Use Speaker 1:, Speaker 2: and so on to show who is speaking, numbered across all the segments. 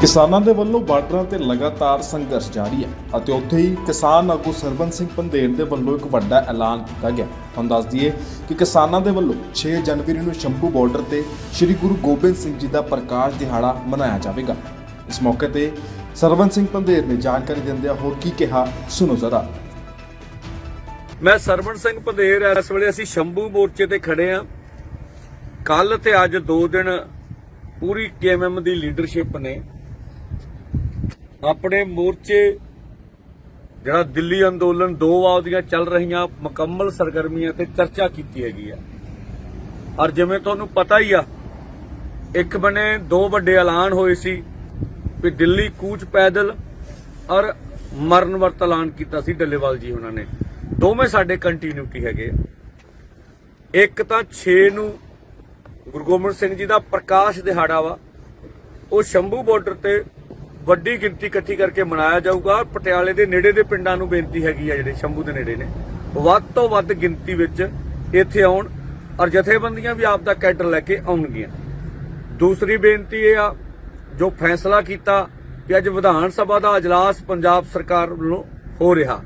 Speaker 1: ਕਿਸਾਨਾਂ ਦੇ ਵੱਲੋਂ ਬਾਰਡਰਾਂ ਤੇ ਲਗਾਤਾਰ ਸੰਘਰਸ਼ ਜਾਰੀ ਹੈ ਅਤੇ ਉੱਥੇ ਹੀ ਕਿਸਾਨ ਆਗੂ ਸਰਬੰਸ ਸਿੰਘ ਪੰਧੇਰ ਦੇ ਵੱਲੋਂ ਇੱਕ ਵੱਡਾ ਐਲਾਨ ਕੀਤਾ ਗਿਆ। ਤੁਹਾਨੂੰ ਦੱਸ ਦਈਏ ਕਿ ਕਿਸਾਨਾਂ ਦੇ ਵੱਲੋਂ 6 ਜਨਵਰੀ ਨੂੰ ਸ਼ੰਭੂ ਬਾਰਡਰ ਤੇ ਸ੍ਰੀ ਗੁਰੂ ਗੋਬਿੰਦ ਸਿੰਘ ਜੀ ਦਾ ਪ੍ਰਕਾਸ਼ ਦਿਹਾੜਾ ਮਨਾਇਆ ਜਾਵੇਗਾ। ਇਸ ਮੌਕੇ ਤੇ ਸਰਬੰਸ ਸਿੰਘ ਪੰਧੇਰ ਨੇ ਜਾਣਕਾਰੀ ਦਿੰਦਿਆਂ ਹੋਰ ਕੀ ਕਿਹਾ, ਸੁਣੋ ਜ਼ਰਾ।
Speaker 2: ਮੈਂ ਸਰਵਣ ਸਿੰਘ ਪੰਧੇਰ, ਇਸ ਵੇਲੇ ਅਸੀਂ ਸ਼ੰਭੂ ਮੋਰਚੇ ਤੇ ਖੜੇ ਆ ਕੱਲ ਤੇ ਅੱਜ ਦੋ ਦਿਨ ਪੂਰੀ ਕੇਐਮਐਮ ਦੀ ਲੀਡਰਸ਼ਿਪ ਨੇ ਆਪਣੇ ਮੋਰਚੇ, ਜਿਹੜਾ ਦਿੱਲੀ ਅੰਦੋਲਨ ਦੋ ਵਾਰ ਦੀਆਂ ਚੱਲ ਰਹੀਆਂ ਮੁਕੰਮਲ ਸਰਗਰਮੀਆਂ ਤੇ ਚਰਚਾ ਕੀਤੀ ਹੈਗੀ ਆ ਔਰ ਜਿਵੇਂ ਤੁਹਾਨੂੰ ਪਤਾ ਹੀ ਆ, ਇੱਕ ਬਨੇ ਦੋ ਵੱਡੇ ਐਲਾਨ ਹੋਏ ਸੀ ਵੀ ਦਿੱਲੀ ਕੂਚ ਪੈਦਲ ਔਰ ਮਰਨ ਵਰਤ ਐਲਾਨ ਕੀਤਾ ਸੀ ਡੱਲੇਵਾਲ ਜੀ ਉਹਨਾਂ ਨੇ ਦੋਵੇਂ ਸਾਡੇ ਕੰਟੀਨਿਊਟੀ ਹੈਗੇ ਆ। ਇੱਕ ਤਾਂ 6 ਨੂੰ ਗੁਰੂ ਗੋਬਿੰਦ ਸਿੰਘ ਜੀ ਦਾ ਪ੍ਰਕਾਸ਼ ਦਿਹਾੜਾ ਵਾ, ਉਹ ਸ਼ੰਭੂ ਬਾਰਡਰ ਤੇ ਵੱਡੀ ਗਿਣਤੀ ਇਕੱਠੀ ਕਰਕੇ ਮਨਾਇਆ ਜਾਊਗਾ। ਪਟਿਆਲੇ ਦੇ ਨੇੜੇ ਦੇ ਪਿੰਡਾਂ ਨੂੰ ਬੇਨਤੀ ਹੈਗੀ ਆ ਜਿਹੜੇ ਸ਼ੰਭੂ ਦੇ ਨੇੜੇ ਨੇ। ਵੱਧ ਤੋਂ ਵੱਧ ਗਿਣਤੀ ਵਿੱਚ ਇੱਥੇ ਆਉਣ ਔਰ ਜਥੇਬੰਦੀਆਂ ਵੀ ਆਪ ਦਾ ਕੈਡਰ ਲੈ ਕੇ ਆਉਣਗੀਆਂ। ਦੂਸਰੀ ਬੇਨਤੀ ਇਹ ਆ, ਜੋ ਫੈਸਲਾ ਕੀਤਾ ਕਿ ਅੱਜ ਵਿਧਾਨ ਸਭਾ ਦਾ ਅਜਲਾਸ ਪੰਜਾਬ ਸਰਕਾਰ ਵੱਲੋਂ ਹੋ ਰਿਹਾ।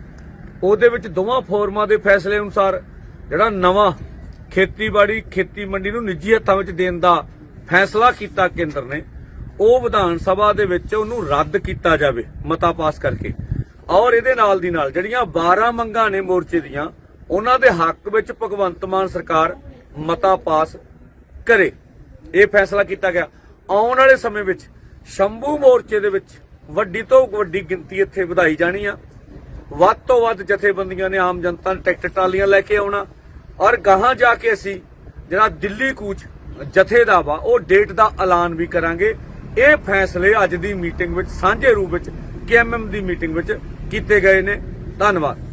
Speaker 2: ਉਹਦੇ ਵਿੱਚ ਦੋਵਾਂ ਫੋਰਮਾਂ ਦੇ ਫੈਸਲੇ ਅਨੁਸਾਰ ਜਿਹੜਾ ਨਵਾਂ ਖੇਤੀਬਾੜੀ ਖੇਤੀ ਮੰਡੀ ਨੂੰ ਨਿੱਜੀ ਹੱਥਾਂ ਵਿੱਚ ਦੇਣ ਦਾ ਫੈਸਲਾ ਕੀਤਾ ਕੇਂਦਰ ਨੇ। ਉਹ ਵਿਧਾਨ ਸਭਾ ਦੇ ਵਿੱਚ ਉਹਨੂੰ ਰੱਦ ਕੀਤਾ ਜਾਵੇ, ਮਤਾ ਪਾਸ ਕਰਕੇ। ਔਰ ਇਹਦੇ ਨਾਲ ਦੀ ਨਾਲ ਜਿਹੜੀਆਂ 12 ਮੰਗਾਂ ਨੇ ਮੋਰਚੇ ਦੀਆਂ, ਉਹਨਾਂ ਦੇ ਹੱਕ ਵਿੱਚ ਭਗਵੰਤ ਮਾਨ ਸਰਕਾਰ ਮਤਾ ਪਾਸ ਕਰੇ। ਇਹ ਫੈਸਲਾ ਕੀਤਾ ਗਿਆ। ਆਉਣ ਵਾਲੇ ਸਮੇਂ ਵਿੱਚ ਸ਼ੰਭੂ ਮੋਰਚੇ ਦੇ ਵਿੱਚ ਵੱਡੀ ਤੋਂ ਵੱਡੀ ਗਿਣਤੀ ਇੱਥੇ ਵਧਾਈ ਜਾਣੀ ਆ। ਵੱਧ ਤੋਂ ਵੱਧ ਜਥੇਬੰਦੀਆਂ ਨੇ ਆਮ ਜਨਤਾ ਨੂੰ ਟਰੈਕਟਰ ਟਰਾਲੀਆਂ ਲੈ ਕੇ ਆਉਣਾ। ਔਰ ਗਾਹਾਂ ਜਾ ਕੇ ਅਸੀਂ ਜਿਹੜਾ ਦਿੱਲੀ ਕੂਚ ਜਥੇ ਦਾ ਵਾ ਉਹ ਡੇਟ ਦਾ ਐਲਾਨ ਵੀ ਕਰਾਂਗੇ। ਇਹ ਫੈਸਲੇ ਅੱਜ ਦੀ ਮੀਟਿੰਗ ਵਿੱਚ, ਸਾਂਝੇ ਰੂਪ ਵਿੱਚ ਕੇਐਮਐਮ ਦੀ ਮੀਟਿੰਗ ਵਿੱਚ ਕੀਤੇ ਗਏ ਨੇ। ਧੰਨਵਾਦ।